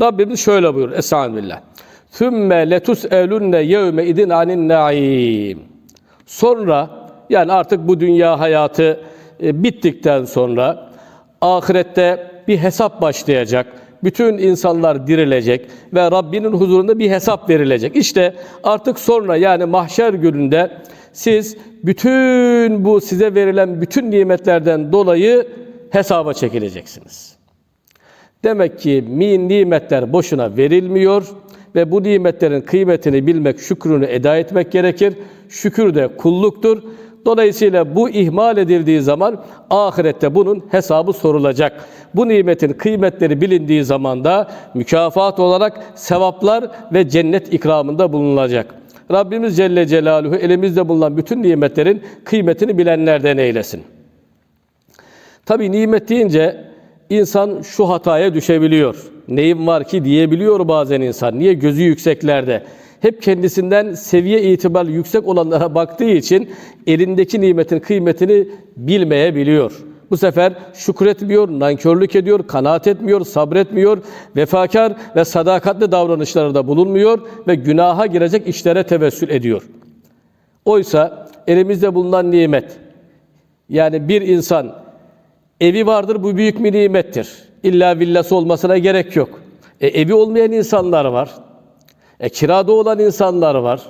Rabbimiz şöyle buyurur. Estağfirullah. Thümme letus'elunne yevme idin anin naim. Sonra yani artık bu dünya hayatı e, bittikten sonra ahirette bir hesap başlayacak. Bütün insanlar dirilecek ve Rabbinin huzurunda bir hesap verilecek. İşte artık sonra yani mahşer gününde siz bütün bu size verilen bütün nimetlerden dolayı hesaba çekileceksiniz. Demek ki mi nimetler boşuna verilmiyor ve bu nimetlerin kıymetini bilmek, şükrünü eda etmek gerekir. Şükür de kulluktur. Dolayısıyla bu ihmal edildiği zaman ahirette bunun hesabı sorulacak. Bu nimetin kıymetleri bilindiği zaman da mükafat olarak sevaplar ve cennet ikramında bulunulacak. Rabbimiz Celle Celaluhu elimizde bulunan bütün nimetlerin kıymetini bilenlerden eylesin. Tabi nimet deyince insan şu hataya düşebiliyor. Neyim var ki diyebiliyor bazen insan. Niye gözü yükseklerde? Hep kendisinden seviye itibariyle yüksek olanlara baktığı için elindeki nimetin kıymetini bilmeyebiliyor. Bu sefer şükretmiyor, nankörlük ediyor, kanaat etmiyor, sabretmiyor, vefakar ve sadakatli davranışlarda bulunmuyor ve günaha girecek işlere tevessül ediyor. Oysa elimizde bulunan nimet, yani bir insan Evi vardır bu büyük bir nimettir. İlla villası olmasına gerek yok. E, evi olmayan insanlar var. E, kirada olan insanlar var.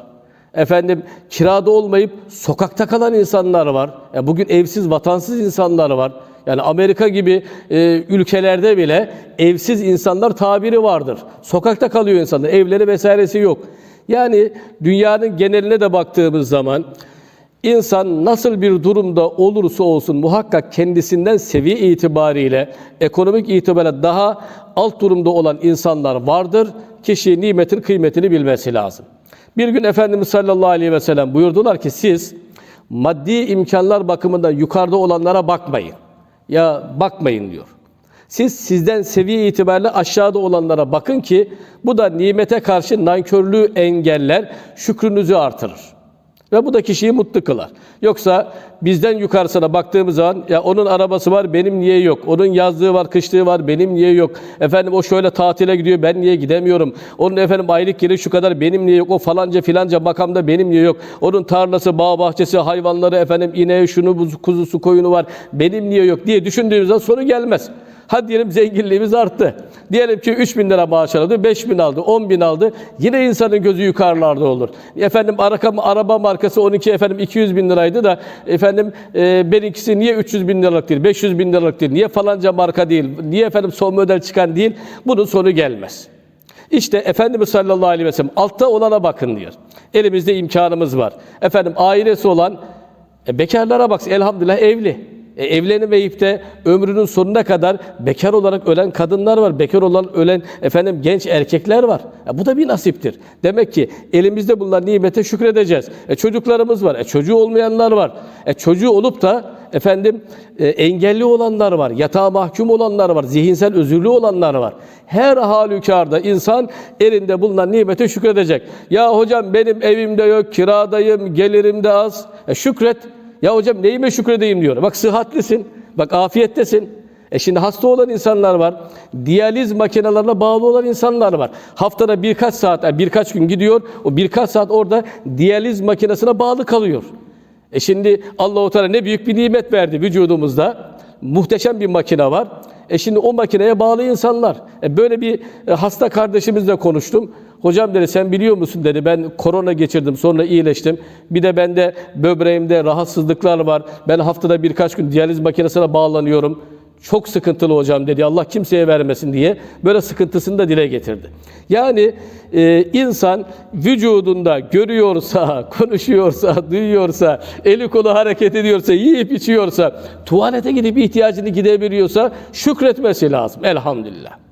Efendim kirada olmayıp sokakta kalan insanlar var. E, bugün evsiz, vatansız insanlar var. Yani Amerika gibi e, ülkelerde bile evsiz insanlar tabiri vardır. Sokakta kalıyor insanlar. Evleri vesairesi yok. Yani dünyanın geneline de baktığımız zaman İnsan nasıl bir durumda olursa olsun muhakkak kendisinden seviye itibariyle, ekonomik itibariyle daha alt durumda olan insanlar vardır. Kişi nimetin kıymetini bilmesi lazım. Bir gün Efendimiz sallallahu aleyhi ve sellem buyurdular ki siz maddi imkanlar bakımından yukarıda olanlara bakmayın. Ya bakmayın diyor. Siz sizden seviye itibariyle aşağıda olanlara bakın ki bu da nimete karşı nankörlüğü engeller, şükrünüzü artırır. Ve bu da kişiyi mutlu kılar. Yoksa bizden yukarısına baktığımız zaman ya onun arabası var benim niye yok? Onun yazlığı var, kışlığı var benim niye yok? Efendim o şöyle tatile gidiyor ben niye gidemiyorum? Onun efendim aylık giri şu kadar benim niye yok? O falanca filanca makamda benim niye yok? Onun tarlası, bağ bahçesi, hayvanları efendim ineği, şunu, kuzusu, koyunu var. Benim niye yok diye düşündüğümüz zaman sonu gelmez. Hadi diyelim zenginliğimiz arttı. Diyelim ki 3 bin lira maaş aldı, 5 bin aldı, 10 bin aldı. Yine insanın gözü yukarılarda olur. Efendim araka, araba markası 12 efendim 200 bin liraydı da efendim e, benimkisi niye 300 bin liralık değil, 500 bin liralık değil, niye falanca marka değil, niye efendim son model çıkan değil. Bunun sonu gelmez. İşte Efendimiz sallallahu aleyhi ve sellem altta olana bakın diyor. Elimizde imkanımız var. Efendim ailesi olan e, bekarlara baksın elhamdülillah evli. E, evlenemeyip de ömrünün sonuna kadar bekar olarak ölen kadınlar var. Bekar olan ölen efendim genç erkekler var. E, bu da bir nasiptir. Demek ki elimizde bulunan nimete şükredeceğiz. E, çocuklarımız var. E, çocuğu olmayanlar var. E, çocuğu olup da efendim e, engelli olanlar var. Yatağa mahkum olanlar var. Zihinsel özürlü olanlar var. Her halükarda insan elinde bulunan nimete şükredecek. Ya hocam benim evimde yok, kiradayım, gelirim de az. E, şükret. Ya hocam neyime şükredeyim diyor. Bak sıhhatlisin, bak afiyettesin. E şimdi hasta olan insanlar var. Diyaliz makinelerine bağlı olan insanlar var. Haftada birkaç saat, yani birkaç gün gidiyor. O birkaç saat orada diyaliz makinesine bağlı kalıyor. E şimdi Allahu Teala ne büyük bir nimet verdi vücudumuzda. Muhteşem bir makine var. E şimdi o makineye bağlı insanlar. E böyle bir e, hasta kardeşimizle konuştum. Hocam dedi sen biliyor musun dedi ben korona geçirdim sonra iyileştim. Bir de bende böbreğimde rahatsızlıklar var. Ben haftada birkaç gün diyaliz makinesine bağlanıyorum. Çok sıkıntılı hocam dedi. Allah kimseye vermesin diye böyle sıkıntısını da dile getirdi. Yani e, insan vücudunda görüyorsa, konuşuyorsa, duyuyorsa, eli kolu hareket ediyorsa, yiyip içiyorsa, tuvalete gidip ihtiyacını gidebiliyorsa şükretmesi lazım. Elhamdülillah.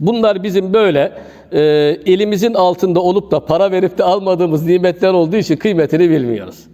Bunlar bizim böyle e, elimizin altında olup da para verip de almadığımız nimetler olduğu için kıymetini bilmiyoruz.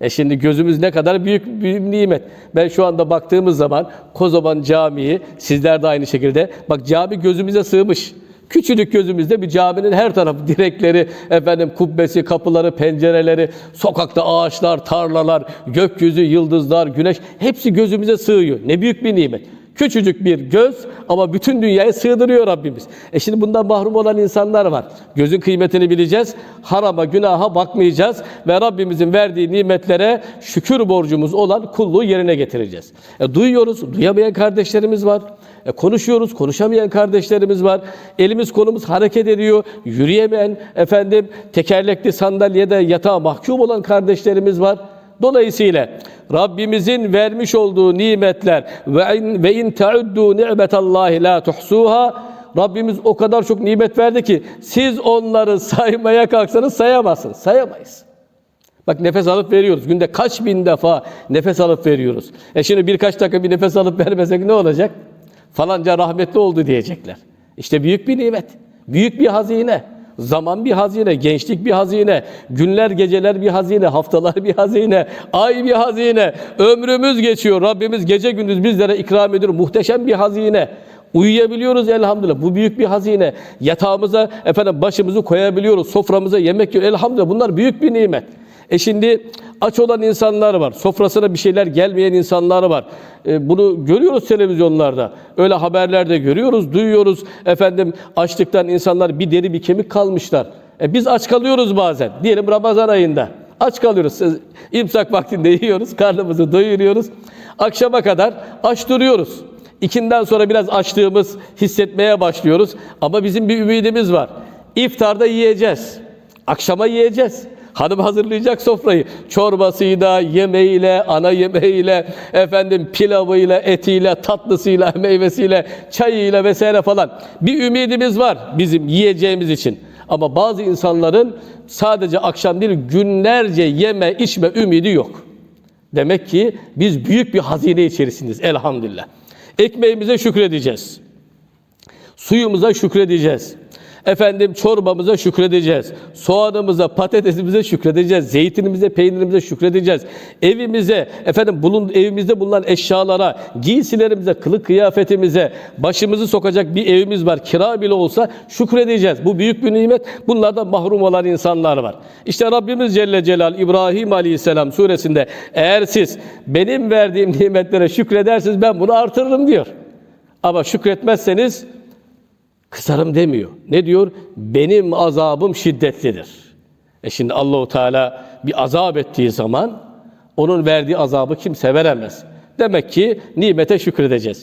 E şimdi gözümüz ne kadar büyük bir nimet. Ben şu anda baktığımız zaman Kozoban Camii, sizler de aynı şekilde, bak cami gözümüze sığmış. Küçücük gözümüzde bir caminin her tarafı direkleri, efendim kubbesi, kapıları, pencereleri, sokakta ağaçlar, tarlalar, gökyüzü, yıldızlar, güneş hepsi gözümüze sığıyor. Ne büyük bir nimet. Küçücük bir göz ama bütün dünyayı sığdırıyor Rabbimiz. E şimdi bundan mahrum olan insanlar var. Gözün kıymetini bileceğiz. Harama, günaha bakmayacağız ve Rabbimizin verdiği nimetlere şükür borcumuz olan kulluğu yerine getireceğiz. E, duyuyoruz, duyamayan kardeşlerimiz var. E, konuşuyoruz, konuşamayan kardeşlerimiz var. Elimiz kolumuz hareket ediyor. Yürüyemeyen, efendim tekerlekli sandalyede yatağa mahkum olan kardeşlerimiz var. Dolayısıyla Rabbimizin vermiş olduğu nimetler ve in, ve in tauddu ni'metallahi la tuhsuha Rabbimiz o kadar çok nimet verdi ki siz onları saymaya kalksanız sayamazsınız. Sayamayız. Bak nefes alıp veriyoruz. Günde kaç bin defa nefes alıp veriyoruz. E şimdi birkaç dakika bir nefes alıp vermesek ne olacak? Falanca rahmetli oldu diyecekler. İşte büyük bir nimet. Büyük bir hazine. Zaman bir hazine, gençlik bir hazine, günler geceler bir hazine, haftalar bir hazine, ay bir hazine. Ömrümüz geçiyor. Rabbimiz gece gündüz bizlere ikram ediyor. Muhteşem bir hazine. Uyuyabiliyoruz elhamdülillah. Bu büyük bir hazine. Yatağımıza efendim başımızı koyabiliyoruz. Soframıza yemek yiyor. Elhamdülillah bunlar büyük bir nimet. E şimdi aç olan insanlar var. Sofrasına bir şeyler gelmeyen insanlar var. E, bunu görüyoruz televizyonlarda. Öyle haberlerde görüyoruz, duyuyoruz. Efendim açlıktan insanlar bir deri bir kemik kalmışlar. E, biz aç kalıyoruz bazen. Diyelim Ramazan ayında. Aç kalıyoruz. İmsak vaktinde yiyoruz, karnımızı doyuruyoruz. Akşama kadar aç duruyoruz. İkinden sonra biraz açlığımız hissetmeye başlıyoruz. Ama bizim bir ümidimiz var. İftarda yiyeceğiz. Akşama yiyeceğiz. Hanım hazırlayacak sofrayı. Çorbasıyla, yemeğiyle, ana yemeğiyle, efendim pilavıyla, etiyle, tatlısıyla, meyvesiyle, çayıyla vesaire falan. Bir ümidimiz var bizim yiyeceğimiz için. Ama bazı insanların sadece akşam değil günlerce yeme içme ümidi yok. Demek ki biz büyük bir hazine içerisindeyiz elhamdülillah. Ekmeğimize şükredeceğiz. Suyumuza şükredeceğiz. Efendim çorbamıza şükredeceğiz. Soğanımıza, patatesimize şükredeceğiz. Zeytinimize, peynirimize şükredeceğiz. Evimize, efendim bulun, evimizde bulunan eşyalara, giysilerimize, kılık kıyafetimize, başımızı sokacak bir evimiz var. Kira bile olsa şükredeceğiz. Bu büyük bir nimet. Bunlardan mahrum olan insanlar var. İşte Rabbimiz Celle Celal İbrahim Aleyhisselam suresinde eğer siz benim verdiğim nimetlere şükredersiniz ben bunu artırırım diyor. Ama şükretmezseniz kısarım demiyor. Ne diyor? Benim azabım şiddetlidir. E şimdi Allahu Teala bir azap ettiği zaman onun verdiği azabı kimse veremez. Demek ki nimete şükredeceğiz.